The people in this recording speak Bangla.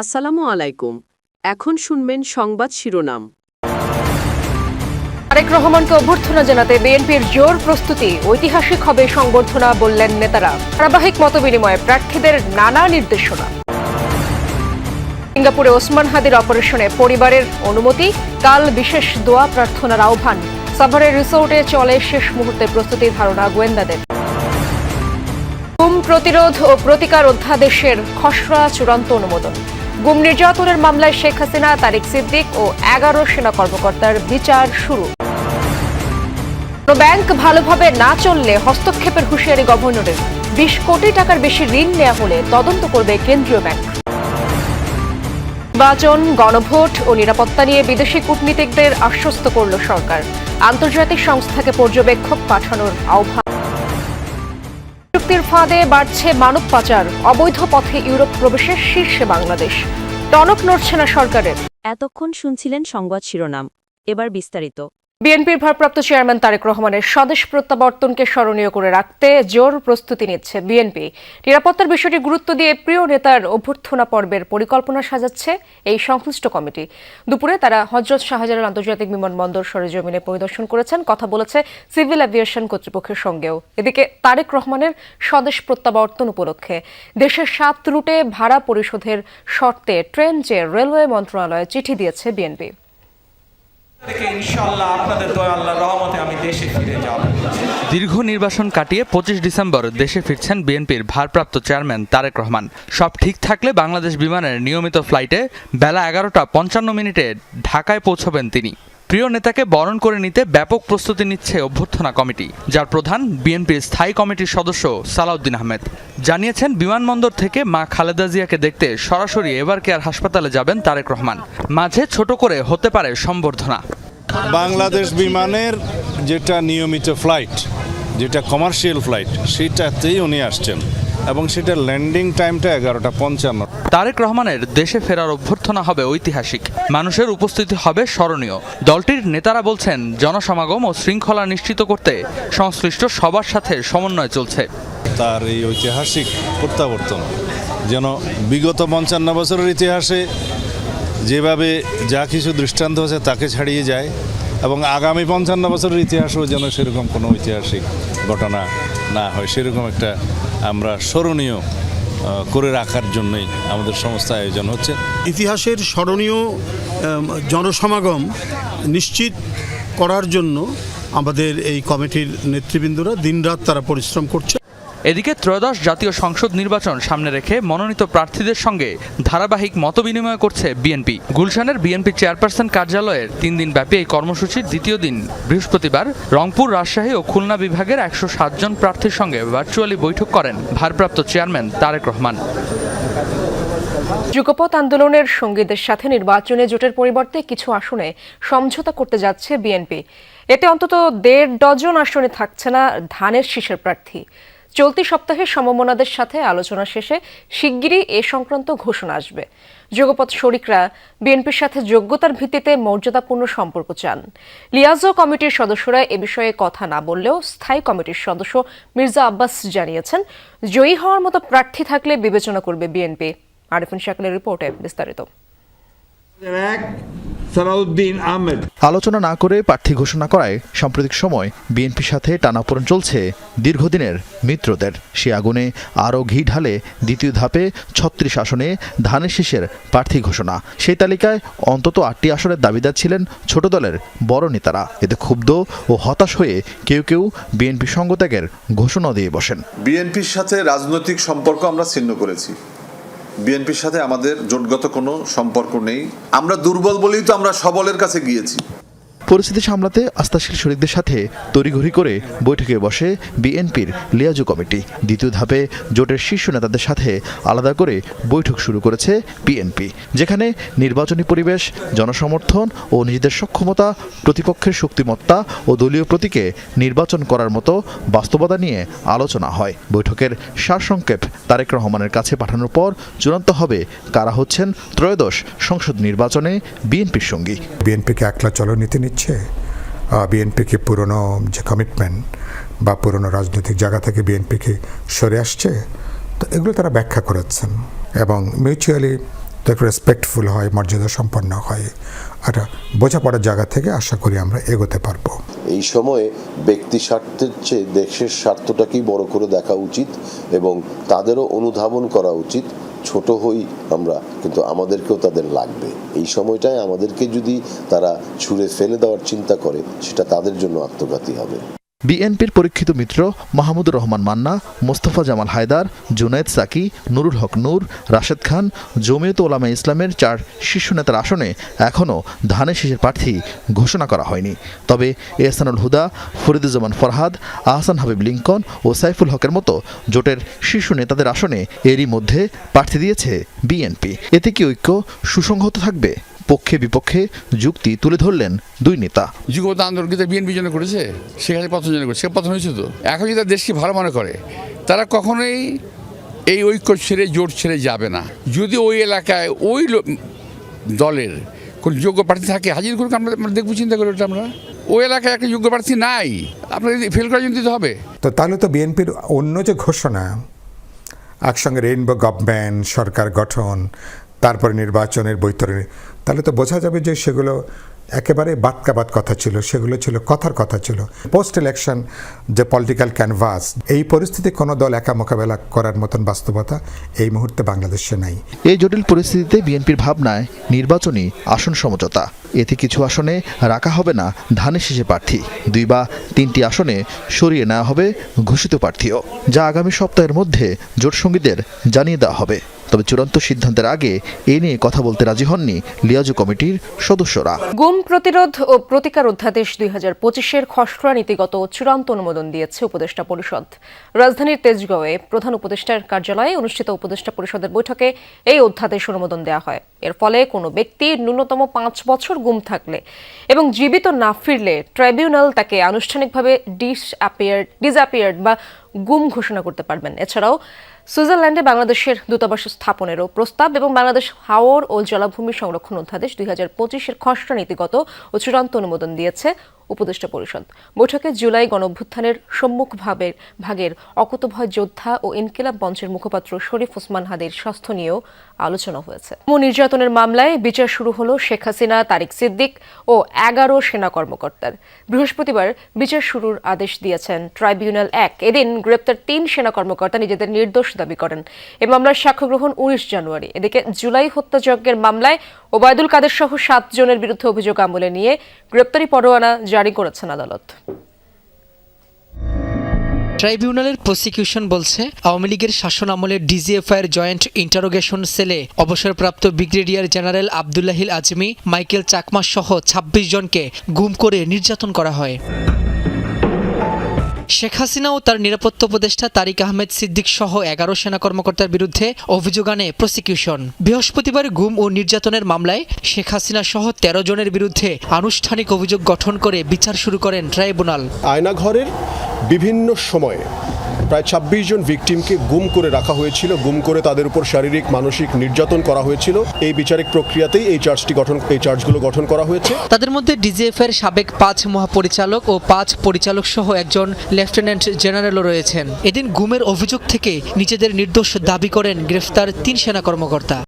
আসসালামু আলাইকুম। এখন শুনবেন সংবাদ শিরোনাম। তারেক রহমানকে অভ্যর্থনা জানাতে বিএনপির জোর প্রস্তুতি, ঐতিহাসিক হবে সংবর্ধনা বললেন নেতারা। ধারাবাহিক মতবিনিময়ে প্রার্থীদের নানা নির্দেশনা। সিঙ্গাপুরে ওসমান হাদির অপারেশনে পরিবারের অনুমতি, কাল বিশেষ দোয়া প্রার্থনার আহ্বান। সাভারের রিসোর্টে চলে শেষ মুহূর্তে প্রস্তুতি ধারণা গোয়েন্দাদের। গুম প্রতিরোধ ও প্রতিকার অধ্যাদেশের খসড়া চূড়ান্ত অনুমোদন। গুম নির্যাতনের মামলায় শেখ হাসিনা, তারিক সিদ্দিক ও এগারো সেনা কর্মকর্তার বিচার শুরু। ব্যাংক ভালোভাবে না চললে হস্তক্ষেপের হুঁশিয়ারি গভর্নরের। বিশ কোটি টাকার বেশি ঋণ নেওয়া হলে তদন্ত করবে কেন্দ্রীয় ব্যাংক। নির্বাচন, গণভোট ও নিরাপত্তা নিয়ে বিদেশি কূটনীতিকদের আশ্বস্ত করল সরকার। আন্তর্জাতিক সংস্থাকে পর্যবেক্ষক পাঠানোর আহ্বান। চুক্তির ফাঁদে বাড়ছে মানব পাচার, অবৈধ পথে ইউরোপ প্রবেশের শীর্ষে বাংলাদেশ। টনক নড়ছে না সরকারের। এতক্ষণ শুনছিলেন সংবাদ শিরোনাম। এবার বিস্তারিত। বিএনপির ভারপ্রাপ্ত চেয়ারম্যান তারেক রহমানের স্বদেশ প্রত্যাবর্তনকে স্মরণীয় করে রাখতে জোর প্রস্তুতি নিচ্ছে বিএনপি। নিরাপত্তার বিষয়টি গুরুত্ব দিয়ে প্রিয় নেতার অভ্যর্থনা পর্বের পরিকল্পনা সাজাচ্ছে এই সংশ্লিষ্ট কমিটি। দুপুরে তারা হজরত শাহজালাল আন্তর্জাতিক বিমানবন্দর সরেজমিনে পরিদর্শন করেছেন। কথা বলেছে সিভিল অ্যাভিয়েশন কর্তৃপক্ষের সঙ্গেও। এদিকে তারেক রহমানের স্বদেশ প্রত্যাবর্তন উপলক্ষে দেশের সাত রুটে ভাড়া পরিশোধের শর্তে ট্রেন চেয়ে রেলওয়ে মন্ত্রণালয়ে চিঠি দিয়েছে বিএনপি। দীর্ঘ নির্বাসন কাটিয়ে পঁচিশ ডিসেম্বর দেশে ফিরছেন বিএনপির ভারপ্রাপ্ত চেয়ারম্যান তারেক রহমান। সব ঠিক থাকলে বাংলাদেশ বিমানের নিয়মিত ফ্লাইটে বেলা এগারোটা পঞ্চান্ন মিনিটে ঢাকায় পৌঁছবেন তিনি। প্রিয় নেতাকে বরণ করে নিতে ব্যাপক প্রস্তুতি নিচ্ছে অভ্যর্থনা কমিটি, যার প্রধান বিএনপির স্থায়ী কমিটির সদস্য সালাউদ্দিন আহমেদ। জানিয়েছেন, বিমানবন্দর থেকে মা খালেদা জিয়াকে দেখতে সরাসরি এভার কেয়ার হাসপাতালে যাবেন তারেক রহমান। মাঝে ছোট করে হতে পারে সম্বর্ধনা। বাংলাদেশ বিমানের যেটা নিয়মিত ফ্লাইট, যেটা কমার্শিয়াল ফ্লাইট সেটাতেই উনি আসছেন এবং সেটা ল্যান্ডিং টাইমটা এগারোটা পঞ্চান্ন। তারেক রহমানের দেশে ফেরার অভ্যর্থনা হবে ঐতিহাসিক। মানুষের উপস্থিতি হবে স্মরণীয়। দলটির নেতারা বলছেন, জনসমাগম ও শৃঙ্খলা নিশ্চিত করতে সংশ্লিষ্ট সবার সাথে সমন্বয় চলছে। তার এই ঐতিহাসিক প্রত্যাবর্তন, যেন বিগত পঞ্চান্ন বছরের ইতিহাসে যেভাবে যা কিছু দৃষ্টান্ত আছে তাকে ছাড়িয়ে যায়, এবং আগামী পঞ্চান্ন বছরের ইতিহাসেও যেন সেরকম কোনো ঐতিহাসিক ঘটনা না হয়, সেরকম একটা আমরা স্মরণীয় করে রাখার জন্যই আমাদের সমস্ত আয়োজন হচ্ছে। ইতিহাসের স্মরণীয় জনসমাগম নিশ্চিত করার জন্য আমাদের এই কমিটির নেতৃবৃন্দরা দিনরাত তারা পরিশ্রম করছে। এদিকে ত্রয়োদশ জাতীয় সংসদ নির্বাচন সামনে রেখে মনোনীত প্রার্থীদের সঙ্গে ধারাবাহিক মতবিনিময় করছে বিএনপি। গুলশানের বিএনপি চেয়ারপারসন কার্যালয়ের তিন দিন ব্যাপী এই কর্মসূচির দ্বিতীয় দিন। বৃহস্পতিবার রংপুর, রাজশাহী ও খুলনা বিভাগের একশো সাতজন প্রার্থীর সঙ্গে ভার্চুয়ালি বৈঠক করেন ভারপ্রাপ্ত চেয়ারম্যান তারেক রহমান। যুগপৎ আন্দোলনের সঙ্গীদের সাথে নির্বাচনে জোটের পরিবর্তে কিছু আসনে সমঝোতা করতে যাচ্ছে বিএনপি। এতে অন্তত দেড় ডজন আসনে থাকছে না ধানের শীষের প্রার্থী। চলতি সপ্তাহে সমমনাদের সাথে আলোচনা শেষে শিগগিরই এ সংক্রান্ত ঘোষণা আসবে। যুগপৎ শরিকরা বিএনপির সাথে যোগ্যতার ভিত্তিতে মর্যাদাপূর্ণ সম্পর্ক চান। লিয়াজো কমিটির সদস্যরা এ বিষয়ে কথা না বললেও স্থায়ী কমিটির সদস্য মির্জা আব্বাস জানিয়েছেন, জয়ী হওয়ার মতো প্রার্থী থাকলে বিবেচনা করবে বিএনপি। আরিফিন শাকিলের রিপোর্টে বিস্তারিত। এক সালাউদ্দিন আহমেদ। আলোচনা না করে প্রার্থী ঘোষণা করায় সাম্প্রতিক সময় বিএনপির সাথে টানাপোড়েন চলছে দীর্ঘদিনের মিত্রদের। সে আগুনে আরও ঘি ঢালে দ্বিতীয় ধাপে ছত্রিশ আসনে ধানের শীষের প্রার্থী ঘোষণা। সেই তালিকায় অন্তত আটটি আসনের দাবিদার ছিলেন ছোট দলের বড় নেতারা। এতে ক্ষুব্ধ ও হতাশ হয়ে কেউ কেউ বিএনপি সঙ্গত্যাগের ঘোষণা দিয়ে বসেন। বিএনপির সাথে রাজনৈতিক সম্পর্ক আমরা ছিন্ন করেছি। বিএনপির সাথে আমাদের জোটগত কোনো সম্পর্ক নেই। আমরা দুর্বল বলেই তো আমরা সবলের কাছে গিয়েছি। পরিস্থিতি সামলাতে আস্থাশীল শরিকদের সাথে তড়িঘড়ি করে বৈঠকে বসে বিএনপির লিয়াজু কমিটি। দ্বিতীয় ধাপে জোটের শীর্ষ নেতাদের সাথে আলাদা করে বৈঠক শুরু করেছে বিএনপি, যেখানে নির্বাচনী পরিবেশ, জনসমর্থন ও নিজেদের সক্ষমতা, প্রতিপক্ষের শক্তিমত্তা ও দলীয় প্রতীকে নির্বাচন করার মতো বাস্তবতা নিয়ে আলোচনা হয়। বৈঠকের সারসংক্ষেপ তারেক রহমানের কাছে পাঠানোর পর চূড়ান্ত হবে কারা হচ্ছেন ত্রয়োদশ সংসদ নির্বাচনে বিএনপির সঙ্গী। বিএনপিকে একলা চলনীতি নিচ্ছে বিএনপিকে পুরনো যে কমিটমেন্ট বা পুরনো রাজনৈতিক জায়গা থেকে বিএনপিকে সরে আসছে, তো এগুলো তারা ব্যাখ্যা করেছেন এবং মিউচুয়ালি তো একটু রেসপেক্টফুল হয়, মর্যাদা সম্পন্ন হয়। আর বোঝাপড়ার জায়গা থেকে আশা করি আমরা এগোতে পারব। এই সময়ে ব্যক্তি স্বার্থের চেয়ে দেশের স্বার্থটাকেই বড় করে দেখা উচিত এবং তাদেরও অনুধাবন করা উচিত। ছোট হই আমরা, কিন্তু আমাদেরকেও তাদের লাগবে। এই সময়টায় আমাদেরকে যদি তারা ছুঁড়ে ফেলে দেওয়ার চিন্তা করে, সেটা তাদের জন্য আত্মঘাতী হবে। বিএনপির পরীক্ষিত মিত্র মাহমুদুর রহমান মান্না, মোস্তফা জামাল হায়দার জুনায়েদ সাকি, নুরুল হক নূর, রাশেদ খান, জমিয়ত ওলামা ইসলামের চার শীর্ষ নেতার আসনে এখনও ধানের শীষের প্রার্থী ঘোষণা করা হয়নি। তবে এহসানুল হুদা, ফরিদুজ্জামান ফরহাদ, আহসান হাবিব লিঙ্কন ও সাইফুল হকের মতো জোটের শীর্ষ নেতাদের আসনে এরই মধ্যে প্রার্থী দিয়েছে বিএনপি। এতে কি ঐক্য সুসংহত থাকবে? পক্ষে বিপক্ষে যুক্তি তুলে ধরলেন দুই নেতা। যুগপত আন্দোলন কিন্তু বিএনপি জন্য করেছে সেখানে পতন জন্য করেছে সে পতন হয়েছে তো। এখন যদি দেশকে ভালো মনে করে তারা কখনোই এই ঐক্য ছেড়ে জোট ছেড়ে যাবে না। যদি ওই এলাকায় ওই দলের কোন যোগ্য প্রার্থী থাকে হাজির করুক আমরা দেখব চিন্তা করে ওটা আমরা। ওই এলাকায় একটা যোগ্য প্রার্থী নাই। আপনাকে ফেল করার জন্য দিতে হবে। তো তাহলে তো বিএনপির অন্য যে ঘোষণা একসঙ্গে রেইনবো গভর্নমেন্ট সরকার গঠন তারপরে নির্বাচনের বৈতরণী। তাহলে তো বোঝা যাবে যে সেগুলো একেবারে বাতকাবাত কথা ছিল সেগুলো ছিল কথার কথা ছিল। পোস্ট ইলেকশন যে পলিটিক্যাল ক্যানভাস এই পরিস্থিতি কোনো দল একা মোকাবেলা করার মতন বাস্তবতা এই মুহূর্তে বাংলাদেশে নাই। এই জটিল পরিস্থিতিতে বিএনপির ভাবনায় নির্বাচনী আসন সমঝোতা। এতে কিছু আসনে রাখা হবে না ধানের শেষে প্রার্থী। দুই বা তিনটি আসনে সরিয়ে নেওয়া হবে ঘোষিত প্রার্থীও। যা আগামী সপ্তাহের মধ্যে জোটসঙ্গীদের জানিয়ে দেওয়া হবে। তবে চূড়ান্ত সিদ্ধান্তের আগে এ নিয়ে কথা বলতে রাজি হননি লিয়াজু কমিটির সদস্যরা। গুম প্রতিরোধ ও প্রতিকার অধ্যাদেশ দুই হাজার পঁচিশের খসড়া নীতিগত চূড়ান্ত অনুমোদন দিয়েছে উপদেষ্টা পরিষদ। রাজধানীর তেজগাঁওয়ে প্রধান উপদেষ্টার কার্যালয়ে অনুষ্ঠিত উপদেষ্টা পরিষদের বৈঠকে এই অধ্যাদেশ অনুমোদন দেওয়া হয়। এর ফলে কোনো ব্যক্তি ন্যূনতম পাঁচ বছর গুম থাকলে এবং জীবিত না ফিরলে ট্রাইব্যুনাল তাকে আনুষ্ঠানিকভাবে ডিস অ্যাপিয়ার্ড ডিসঅ্যাপিয়ার্ড বা গুম ঘোষণা করতে পারবেন। এছাড়াও সুইজারল্যান্ডে বাংলাদেশের দূতাবাস স্থাপনেরও প্রস্তাব এবং বাংলাদেশ হাওর ও জলাভূমি সংরক্ষণ অধ্যাদেশ দুই হাজার পঁচিশের খসড়া নীতিগত ও চূড়ান্ত অনুমোদন দিয়েছে। উপদেষ্টা পরিষদ। বৈঠকে জুলাই গণঅভ্যুত্থানের সম্মুখ ভাবের ভাগের অকুতভয় যোদ্ধা ও ইনকিলাব মঞ্চের মুখপাত্র শরীফ ওসমান হাদির স্বাস্থ্য নিয়েও আলোচনা হয়েছে। নির্যাতনের মামলায় বিচার শুরু হলো শেখ হাসিনা, তারিক সিদ্দিক ও এগারো সেনা কর্মকর্তার। বৃহস্পতিবার বিচার শুরুর আদেশ দিয়েছেন ট্রাইব্যুনাল এক। এদিন গ্রেপ্তার তিন সেনা কর্মকর্তা নিজেদের নির্দোষ দাবি করেন। এ মামলার সাক্ষ্য গ্রহণ উনিশ জানুয়ারি। এদিকে জুলাই হত্যাযজ্ঞের মামলায় ওবায়দুল কাদের সহ সাত জনের বিরুদ্ধে অভিযোগ আমলে নিয়ে গ্রেপ্তারি পরোয়ানা জারি করেছেন আদালত। ট্রাইব্যুনালের প্রসিকিউশন বলছে, আওয়ামী লীগের শাসন আমলে ডিজিএফআইয়ের জয়েন্ট ইন্টারোগেশন সেলে অবসরপ্রাপ্ত brigadier general Abdullahil Azmi, Michael Chakma সহ ২৬ জনকে গুম করে নির্যাতন করা হয়। শেখ হাসিনা ও তার নিরাপত্তা উপদেষ্টা তারিক আহমেদ সিদ্দিক সহ এগারো সেনা কর্মকর্তার বিরুদ্ধে অভিযোগ আনে প্রসিকিউশন বৃহস্পতিবার গুম ও নির্যাতনের মামলায় শেখ হাসিনা সহ তেরো জনের বিরুদ্ধে আনুষ্ঠানিক অভিযোগ গঠন করে বিচার শুরু করেন ট্রাইব্যুনাল। আয়নাঘরের বিভিন্ন সময়ে প্রায় ছাব্বিশ জন ভিকটিমকে গুম করে রাখা হয়েছিল। গুম করে তাদের উপর শারীরিক, মানসিক নির্যাতন করা হয়েছিল। এই বিচারিক প্রক্রিয়াতেই এই চার্জটি গঠন, এই চার্জগুলো গঠন করা হয়েছে। তাদের মধ্যে ডিজিএফ এর সাবেক পাঁচ মহাপরিচালক ও পাঁচ পরিচালক সহ একজন লেফটেন্যান্ট জেনারেলও রয়েছেন। এদিন গুমের অভিযোগ থেকে নিজেদের নির্দোষ দাবি করেন গ্রেফতার তিন সেনা কর্মকর্তা।